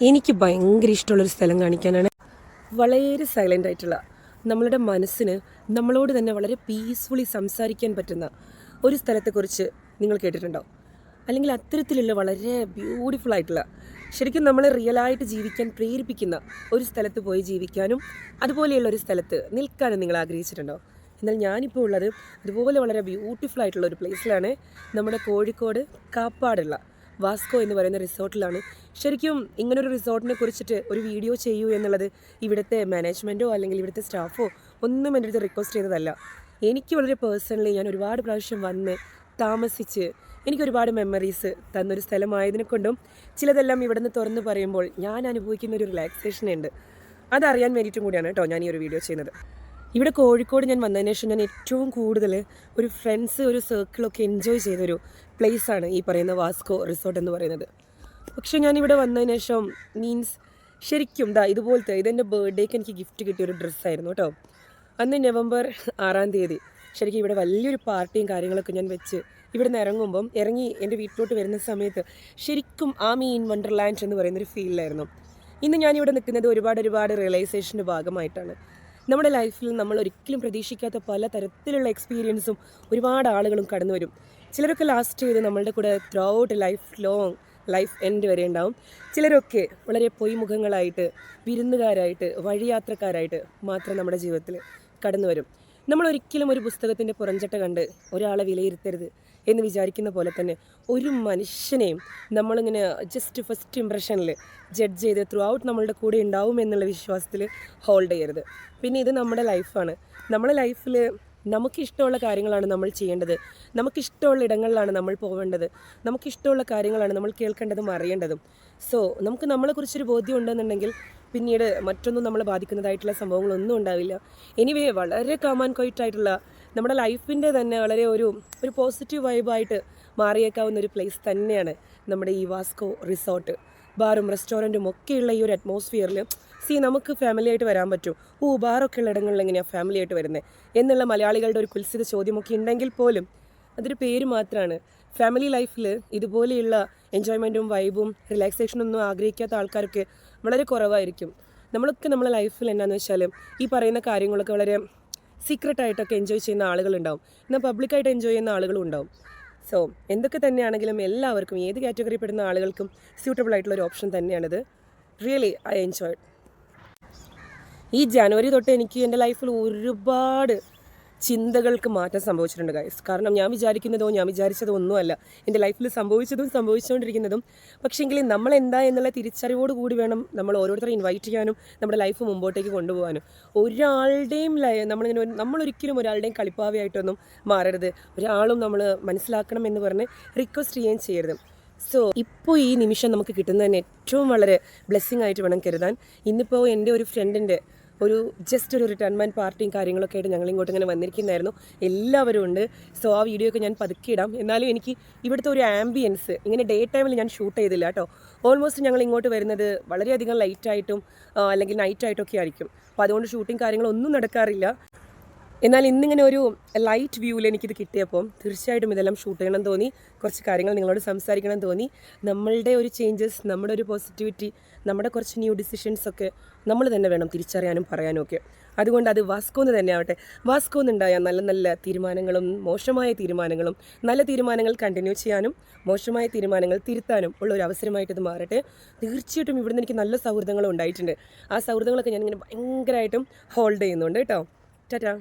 എനിക്ക് ഭയങ്കര ഇഷ്ടമുള്ളൊരു സ്ഥലം കാണിക്കാനാണ്. വളരെ സൈലന്റ് ആയിട്ടുള്ള നമ്മളുടെ മനസ്സിന് നമ്മളോട് തന്നെ വളരെ പീസ്ഫുള്ളി സംസാരിക്കാൻ പറ്റുന്ന ഒരു സ്ഥലത്തെക്കുറിച്ച് നിങ്ങൾ കേട്ടിട്ടുണ്ടോ? അല്ലെങ്കിൽ അത്തരത്തിലുള്ള വളരെ ബ്യൂട്ടിഫുൾ ആയിട്ടുള്ള ശരിക്കും നമ്മളെ റിയലായിട്ട് ജീവിക്കാൻ പ്രേരിപ്പിക്കുന്ന ഒരു സ്ഥലത്ത് പോയി ജീവിക്കാനും അതുപോലെയുള്ള ഒരു സ്ഥലത്ത് നിൽക്കാനും നിങ്ങൾ ആഗ്രഹിച്ചിട്ടുണ്ടോ? എന്നാൽ ഞാനിപ്പോൾ ഉള്ളത് അതുപോലെ വളരെ ബ്യൂട്ടിഫുൾ ആയിട്ടുള്ള ഒരു പ്ലേസിലാണ് നമ്മുടെ കോഴിക്കോട് കാപ്പാടുള്ള വാസ്കോ എന്ന് പറയുന്ന റിസോർട്ടിലാണ്. ശരിക്കും ഇങ്ങനൊരു റിസോർട്ടിനെ കുറിച്ചിട്ട് ഒരു വീഡിയോ ചെയ്യൂ എന്നുള്ളത് ഇവിടുത്തെ മാനേജ്മെന്റോ അല്ലെങ്കിൽ ഇവിടുത്തെ സ്റ്റാഫോ ഒന്നും എന്റെ അടുത്ത് റിക്വസ്റ്റ് ചെയ്തതല്ല. എനിക്ക് വളരെ പേഴ്സണലി ഞാൻ ഒരുപാട് പ്രാവശ്യം വന്ന് താമസിച്ച് എനിക്ക് ഒരുപാട് മെമ്മറീസ് തന്നൊരു സ്ഥലമായതിനെ കൊണ്ടും ചിലതെല്ലാം ഇവിടുന്ന് തുറന്ന് പറയുമ്പോൾ ഞാൻ അനുഭവിക്കുന്ന ഒരു റിലാക്സേഷൻ ഉണ്ട്. അതറിയാൻ വേണ്ടിയിട്ടും കൂടിയാണ് കേട്ടോ ഞാൻ ഈ ഒരു വീഡിയോ ചെയ്യുന്നത്. ഇവിടെ കോഴിക്കോട് ഞാൻ വന്നതിന് ശേഷം ഞാൻ ഏറ്റവും കൂടുതൽ ഒരു ഫ്രണ്ട്സ് ഒരു സർക്കിളൊക്കെ എൻജോയ് ചെയ്തൊരു പ്ലേസാണ് ഈ പറയുന്ന വാസ്കോ റിസോർട്ട് എന്ന് പറയുന്നത്. പക്ഷേ ഇവിടെ വന്നതിന് ശേഷം മീൻസ് ശരിക്കും ദാ ഇതുപോലത്തെ ഇതെന്റെ ബർത്ത്ഡേക്ക് എനിക്ക് ഗിഫ്റ്റ് കിട്ടിയ ഒരു ഡ്രസ്സായിരുന്നു കേട്ടോ അന്ന് നവംബർ ആറാം തീയതി ശരിക്കും ഇവിടെ വലിയൊരു പാർട്ടിയും കാര്യങ്ങളൊക്കെ ഞാൻ വെച്ച് ഇവിടെ നിന്ന് ഇറങ്ങുമ്പം ഇറങ്ങി എന്റെ വീട്ടിലോട്ട് വരുന്ന സമയത്ത് ശരിക്കും ആ മീൻ വണ്ടർലാൻഡ് എന്ന് പറയുന്നൊരു ഫീലിലായിരുന്നു ഇന്ന് ഞാനിവിടെ നിൽക്കുന്നത് ഒരുപാട് ഒരുപാട് റിയലൈസേഷന്റെ ഭാഗമായിട്ടാണ്. നമ്മുടെ ലൈഫിൽ നമ്മൾ ഒരിക്കലും പ്രതീക്ഷിക്കാത്ത പല തരത്തിലുള്ള എക്സ്പീരിയൻസും ഒരുപാട് ആളുകളും കടന്നു വരും. ചിലരൊക്കെ ലാസ്റ്റ് ചെയ്ത് നമ്മളുടെ കൂടെ throughout life long life end വരെ ഉണ്ടാവും. ചിലരൊക്കെ വളരെ പൊയ്മുഖങ്ങളായിട്ട് വിരുന്നുകാരായിട്ട് വഴിയാത്രക്കാരായിട്ട് മാത്രം നമ്മുടെ ജീവിതത്തിൽ കടന്നു വരും. നമ്മൾ ഒരിക്കലും ഒരു പുസ്തകത്തിന്റെ പുറഞ്ചട്ട കണ്ട് ഒരാളെ വിലയിരുത്തരുത് എന്ന് വിചാരിക്കുന്ന പോലെ തന്നെ ഒരു മനുഷ്യനെയും നമ്മളിങ്ങനെ ജസ്റ്റ് ഫസ്റ്റ് ഇമ്പ്രഷനിൽ ജഡ്ജ് ചെയ്ത് ത്രൂ ഔട്ട് നമ്മളുടെ കൂടെ ഉണ്ടാവും എന്നുള്ള വിശ്വാസത്തിൽ ഹോൾഡ് ചെയ്യരുത്. പിന്നെ ഇത് നമ്മുടെ ലൈഫാണ് നമ്മുടെ ലൈഫിൽ നമുക്കിഷ്ടമുള്ള കാര്യങ്ങളാണ് നമ്മൾ ചെയ്യേണ്ടത്. നമുക്കിഷ്ടമുള്ള ഇടങ്ങളിലാണ് നമ്മൾ പോകേണ്ടത് നമുക്കിഷ്ടമുള്ള കാര്യങ്ങളാണ് നമ്മൾ കേൾക്കേണ്ടതും അറിയേണ്ടതും. സോ നമുക്ക് നമ്മളെക്കുറിച്ചൊരു ബോധ്യം ഉണ്ടെന്നുണ്ടെങ്കിൽ പിന്നീട് മറ്റൊന്നും നമ്മളെ ബാധിക്കുന്നതായിട്ടുള്ള സംഭവങ്ങളൊന്നും ഉണ്ടാവില്ല. എനിവേ വളരെ കാമാൻ ആയിട്ടുള്ള നമ്മുടെ ലൈഫിന്റെ തന്നെ വളരെ ഒരു ഒരു പോസിറ്റീവ് വൈബായിട്ട് മാറിയേക്കാവുന്ന ഒരു പ്ലേസ് തന്നെയാണ് നമ്മുടെ ഈ വാസ്കോ റിസോർട്ട് ബാറും റെസ്റ്റോറന്റും ഒക്കെയുള്ള ഈ ഒരു അറ്റ്മോസ്ഫിയറിൽ സി നമുക്ക് ഫാമിലി ആയിട്ട് വരാൻ പറ്റും. ഓ ബാറൊക്കെ ഉള്ള ഇടങ്ങളിൽ എങ്ങനെയാണ് ഫാമിലി ആയിട്ട് വരുന്നത് എന്നുള്ള മലയാളികളുടെ ഒരു കുൽസിത ചോദ്യമൊക്കെ ഉണ്ടെങ്കിൽ പോലും അതൊരു പേര് മാത്രമാണ് ഫാമിലി ലൈഫിൽ ഇതുപോലെയുള്ള എൻജോയ്മെന്റും വൈബും റിലാക്സേഷനും ഒന്നും ആഗ്രഹിക്കാത്ത ആൾക്കാർക്ക് വളരെ കുറവായിരിക്കും. നമ്മളൊക്കെ നമ്മളെ ലൈഫിൽ എന്നാന്ന് വെച്ചാൽ ഈ പറയുന്ന കാര്യങ്ങളൊക്കെ വളരെ സീക്രട്ടായിട്ടൊക്കെ എൻജോയ് ചെയ്യുന്ന ആളുകളുണ്ടാവും. എന്നാൽ പബ്ലിക്കായിട്ട് എൻജോയ് ചെയ്യുന്ന ആളുകളും ഉണ്ടാവും. സോ എന്തൊക്കെ തന്നെയാണെങ്കിലും എല്ലാവർക്കും ഏത് കാറ്റഗറി പെടുന്ന ആളുകൾക്കും സ്യൂട്ടബിൾ ആയിട്ടുള്ള ഒരു ഓപ്ഷൻ തന്നെയാണിത്. റിയലി ഐ എൻജോയ് ഈ ജനുവരി തൊട്ട് എനിക്ക് എന്റെ ലൈഫിൽ ഒരുപാട് ചിന്തകൾക്ക് മാറ്റം സംഭവിച്ചിട്ടുണ്ട് ഗൈസ് കാരണം ഞാൻ വിചാരിക്കുന്നതോ ഞാൻ വിചാരിച്ചതോ ഒന്നുമല്ല. എന്റെ ലൈഫിൽ സംഭവിച്ചതും സംഭവിച്ചുകൊണ്ടിരിക്കുന്നതും. പക്ഷേങ്കിൽ നമ്മൾ എന്താ എന്നുള്ള തിരിച്ചറിവോട് കൂടി വേണം നമ്മൾ ഓരോരുത്തരെ ഇൻവൈറ്റ് ചെയ്യാനും നമ്മുടെ ലൈഫ് മുമ്പോട്ടേക്ക് കൊണ്ടുപോകാനും. ഒരാളുടെയും നമ്മളിങ്ങനെ നമ്മളൊരിക്കലും ഒരാളുടെയും കളിപ്പാവയായിട്ടൊന്നും മാറരുത്. ഒരാളും നമ്മൾ മനസ്സിലാക്കണം എന്ന് പറഞ്ഞ് റിക്വസ്റ്റ് ചെയ്യുകയും ചെയ്യരുത്. സോ ഇപ്പോൾ ഈ നിമിഷം നമുക്ക് കിട്ടുന്നതിന് ഏറ്റവും വളരെ ബ്ലെസ്സിങ് ആയിട്ട് വേണം കരുതാൻ. ഇന്നിപ്പോൾ എന്റെ ഒരു ഫ്രണ്ടിന്റെ ഒരു ജസ്റ്റ് ഒരു റിട്ടയർമെന്റ് പാർട്ടിയും കാര്യങ്ങളൊക്കെ ആയിട്ട് ഞങ്ങൾ ഇങ്ങോട്ട് ഇങ്ങനെ വന്നിരിക്കുന്നതായിരുന്നു. എല്ലാവരും ഉണ്ട്. സോ ആ വീഡിയോ ഒക്കെ ഞാൻ പതുക്കെ ഇടാം. എന്നാലും എനിക്ക് ഇവിടുത്തെ ഒരു ആംബിയൻസ് ഇങ്ങനെ ഡേ ടൈമിൽ ഞാൻ ഷൂട്ട് ചെയ്തില്ല കേട്ടോ. ഓൾമോസ്റ്റ് ഞങ്ങൾ ഇങ്ങോട്ട് വരുന്നത് വളരെയധികം ലൈറ്റായിട്ടും അല്ലെങ്കിൽ നൈറ്റായിട്ടൊക്കെ ആയിരിക്കും. അപ്പോൾ അതുകൊണ്ട് ഷൂട്ടിങ് കാര്യങ്ങളൊന്നും നടക്കാറില്ല. എന്നാൽ ഇന്നിങ്ങനെ ഒരു ലൈറ്റ് വ്യൂവിൽ എനിക്കിത് കിട്ടിയപ്പോൾ തീർച്ചയായിട്ടും ഇതെല്ലാം ഷൂട്ട് ചെയ്യണം തോന്നി. കുറച്ച് കാര്യങ്ങൾ നിങ്ങളോട് സംസാരിക്കണം തോന്നി. നമ്മളുടെ ഒരു ചേഞ്ചസ് നമ്മുടെ ഒരു പോസിറ്റിവിറ്റി നമ്മുടെ കുറച്ച് ന്യൂ ഡിസിഷൻസ് ഒക്കെ നമ്മൾ തന്നെ വേണം തിരിച്ചറിയാനും പറയാനും ഒക്കെ. അതുകൊണ്ട് അത് വാസ്കോന്ന് തന്നെ ആവട്ടെ. വാസ്കോന്നുണ്ടായ നല്ല നല്ല തീരുമാനങ്ങളും മോശമായ തീരുമാനങ്ങളും നല്ല തീരുമാനങ്ങൾ കണ്ടിന്യൂ ചെയ്യാനും മോശമായ തീരുമാനങ്ങൾ തിരുത്താനും ഉള്ള ഒരു അവസരമായിട്ട് ഇത് മാറട്ടെ. തീർച്ചയായിട്ടും ഇവിടുന്ന് എനിക്ക് നല്ല സൗഹൃദങ്ങളും ഉണ്ടായിട്ടുണ്ട്. ആ സൗഹൃദങ്ങളൊക്കെ ഞാനിങ്ങനെ ഭയങ്കരമായിട്ടും ഹോൾഡ് ചെയ്യുന്നുണ്ട് കേട്ടോ. ടാറ്റാ.